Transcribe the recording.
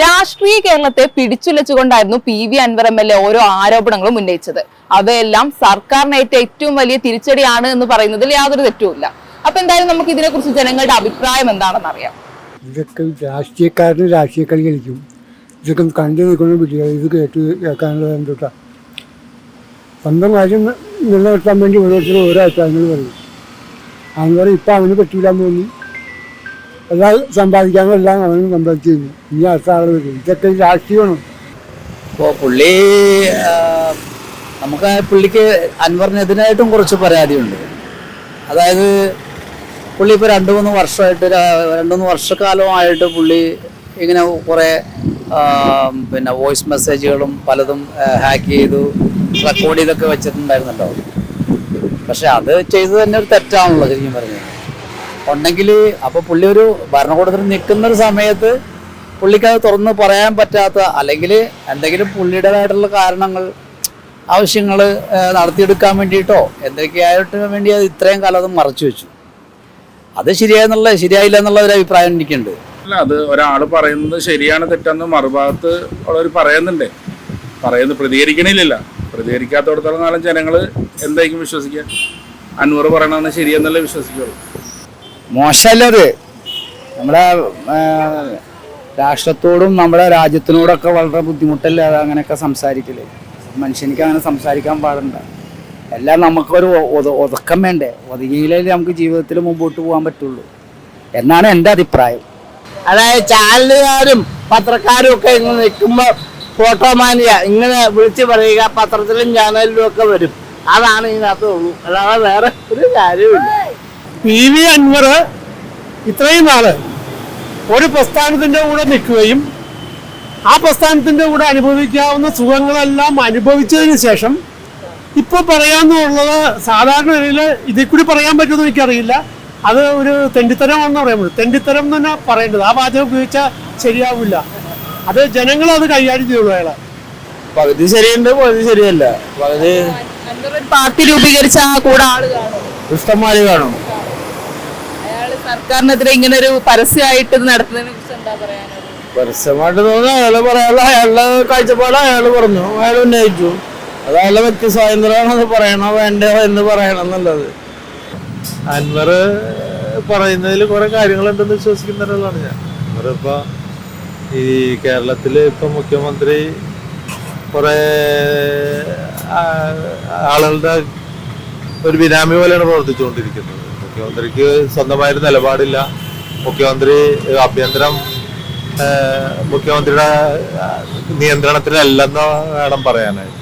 രാഷ്ട്രീയ കേരളത്തെ പിടിച്ചുലച്ചുകൊണ്ടായിരുന്നു P V Anvar M L A ഓരോ ആരോപണങ്ങളും ഉന്നയിച്ചത്. അവയെല്ലാം സർക്കാരിനേറ്റ ഏറ്റവും വലിയ തിരിച്ചടിയാണ് എന്ന് പറയുന്നതിൽ യാതൊരു തെറ്റുമില്ല അപ്പൊ എന്തായാലും നമുക്ക് ഇതിനെക്കുറിച്ച് ജനങ്ങളുടെ അഭിപ്രായം എന്താണെന്ന് അറിയാം. ഇതൊക്കെ രാഷ്ട്രീയക്കാരന് രാഷ്ട്രീയ കളി കളിക്കും. ഇതൊക്കെ കണ്ടു നിൽക്കുന്ന വിളികൾ ഇത് കേട്ട് കേൾക്കാനുള്ള എന്തുട്ടാ? സ്വന്തം കാര്യം നിലനിർത്താൻ വേണ്ടി ഓരോരുത്തരും ഓരോ അഭിപ്രായങ്ങൾ പറയും. അങ്ങനെ ഇപ്പം അവന് പറ്റൂലെന്ന് തോന്നി. എല്ലാം സമ്പാദിക്കാനും എല്ലാം അവനും സമ്പാദിച്ചിരുന്നു. ഇനി അടുത്ത ആൾ വരും. ഇതൊക്കെ രാഷ്ട്രീയമാണ്. ഇപ്പോൾ പുള്ളി നമുക്ക് പുള്ളിക്ക് അൻവറിനെതിരായിട്ടും കുറച്ച് പരാതിയുണ്ട്. അതായത് പുള്ളി ഇപ്പോൾ രണ്ട് മൂന്ന് വർഷമായിട്ട് രണ്ട് മൂന്ന് വർഷക്കാലമായിട്ട് പുള്ളി ഇങ്ങനെ കുറേ പിന്നെ വോയിസ് മെസ്സേജുകളും പലതും ഹാക്ക് ചെയ്തു റെക്കോർഡ് ചെയ്തൊക്കെ വെച്ചിട്ടുണ്ടായിരുന്നുണ്ടാവും പക്ഷെ അത് ചെയ്തത് തന്നെ ഒരു തെറ്റാണല്ലോ ശരിക്കും പറഞ്ഞത് ഉണ്ടെങ്കിൽ അപ്പോൾ പുള്ളി ഒരു ഭരണകൂടത്തിൽ നിൽക്കുന്ന ഒരു സമയത്ത് പുള്ളിക്ക് അത് തുറന്ന് പറയാൻ പറ്റാത്ത അല്ലെങ്കിൽ എന്തെങ്കിലും പുള്ളിയുടേതായിട്ടുള്ള കാരണങ്ങൾ ആവശ്യങ്ങൾ നടത്തിയെടുക്കാൻ വേണ്ടിയിട്ടോ എന്തൊക്കെയായിട്ട് വേണ്ടി അത് ഇത്രയും കാലം അത് മറച്ചു വെച്ചു. അത് ശരിയായെന്നുള്ള ശരിയായില്ല എന്നുള്ള ഒരു അഭിപ്രായം എനിക്കുണ്ട്. അല്ല അത് ഒരാൾ പറയുന്നത് ശരിയാണ് തെറ്റാന്ന് മറുഭാഗത്ത് ഉള്ളവർ പറയുന്നുണ്ട്. പറയുന്നത് പ്രതികരിക്കണില്ല പ്രതികരിക്കാത്തടത്തോളം കാലം ജനങ്ങൾ എന്തായിരിക്കും വിശ്വസിക്കുക? അൻവർ പറയണമെന്ന് ശരിയെന്നല്ലേ വിശ്വസിക്കുള്ളൂ. മോശമല്ല അത് നമ്മുടെ രാഷ്ട്രത്തോടും നമ്മുടെ രാജ്യത്തിനോടൊക്കെ വളരെ ബുദ്ധിമുട്ടല്ലേ അത് അങ്ങനെയൊക്കെ സംസാരിക്കൽ. മനുഷ്യനിക്ക് അങ്ങനെ സംസാരിക്കാൻ പാടണ്ട. എല്ലാം നമുക്കൊരു ഒത- ഒതുക്കം വേണ്ടേ? ഒതുങ്ങിയില്ലേ നമുക്ക് ജീവിതത്തിൽ മുമ്പോട്ട് പോകാൻ പറ്റുള്ളൂ. എന്നാണ് എന്റെ അഭിപ്രായം. അതായത് ചാനലുകാരും പത്രക്കാരും ഒക്കെ ഇങ്ങനെ നിൽക്കുമ്പോൾ ഫോട്ടോ മാനിയ ഇങ്ങനെ വിളിച്ചു പറയുക പത്രത്തിലും ചാനലിലും ഒക്കെ വരും. അതാണ് ഇതിനകത്ത് ഉള്ളൂ. അല്ലാതെ വേറെ ഒരു കാര്യമില്ല പി വി അൻവർ ഇത്രയും നാൾ ഒരു പ്രസ്ഥാനത്തിന്റെ കൂടെ നിൽക്കുകയും ആ പ്രസ്ഥാനത്തിന്റെ കൂടെ അനുഭവിക്കാവുന്ന സുഖങ്ങളെല്ലാം അനുഭവിച്ചതിന് ശേഷം ഇപ്പോൾ പറയാന്നുള്ളത് സാധാരണ നിലയിൽ ഇതിൽ കൂടി പറയാൻ പറ്റുമെന്ന് എനിക്കറിയില്ല. അത് ഒരു തെണ്ടിത്തരമാണെന്ന് പറയാൻ പറ്റും. തെണ്ടിത്തരം എന്ന് തന്നെ പറയേണ്ടത്. ആ വാചകം ഉപയോഗിച്ചാൽ ശരിയാവില്ല. അത് ജനങ്ങൾ അത് കൈകാര്യം ചെയ്യുള്ളൂ അയാളെ. പകുതി ശരിയുണ്ട് പകുതി ശരിയല്ല. പകുതി പാർട്ടി രൂപീകരിച്ച ആ കൂടെ ആൾ കാണും. ഇഷ്ടംമാതിരി കാണും. സർക്കാരിനെതിരെ ഇങ്ങനെ ഒരു പരസ്യമായിട്ട് നടത്തുന്നതിനെ കുറിച്ച് എന്താ പറയാനുള്ളത്? പരസ്യമായിട്ട് തോന്നുന്നു അയാൾ പറയാനുള്ള അയാളുടെ കാഴ്ചപ്പാട് അയാൾ പറഞ്ഞു അയാൾ ഉന്നയിച്ചു. അത് അയാളുടെ വ്യക്തി സ്വാതന്ത്ര്യമാണെന്ന് പറയണോ വേണ്ടോ എന്ന് പറയണം എന്നുള്ളത് അൻവർ പറയുന്നതിൽ കുറെ കാര്യങ്ങളുണ്ടെന്ന് വിശ്വസിക്കുന്ന ഒരാളാണ് ഞാൻ. അൻവർ ഇപ്പൊ ഈ കേരളത്തിൽ ഇപ്പൊ മുഖ്യമന്ത്രി കുറെ ആളുകളുടെ ഒരു ബിനാമി പോലെയാണ് പ്രവർത്തിച്ചുകൊണ്ടിരിക്കുന്നത്. മുഖ്യമന്ത്രിക്ക് സ്വന്തമായൊരു നിലപാടില്ല. മുഖ്യമന്ത്രി ആഭ്യന്തരം മുഖ്യമന്ത്രിയുടെ നിയന്ത്രണത്തിലല്ലെന്ന് വേണം പറയാനായിട്ട്.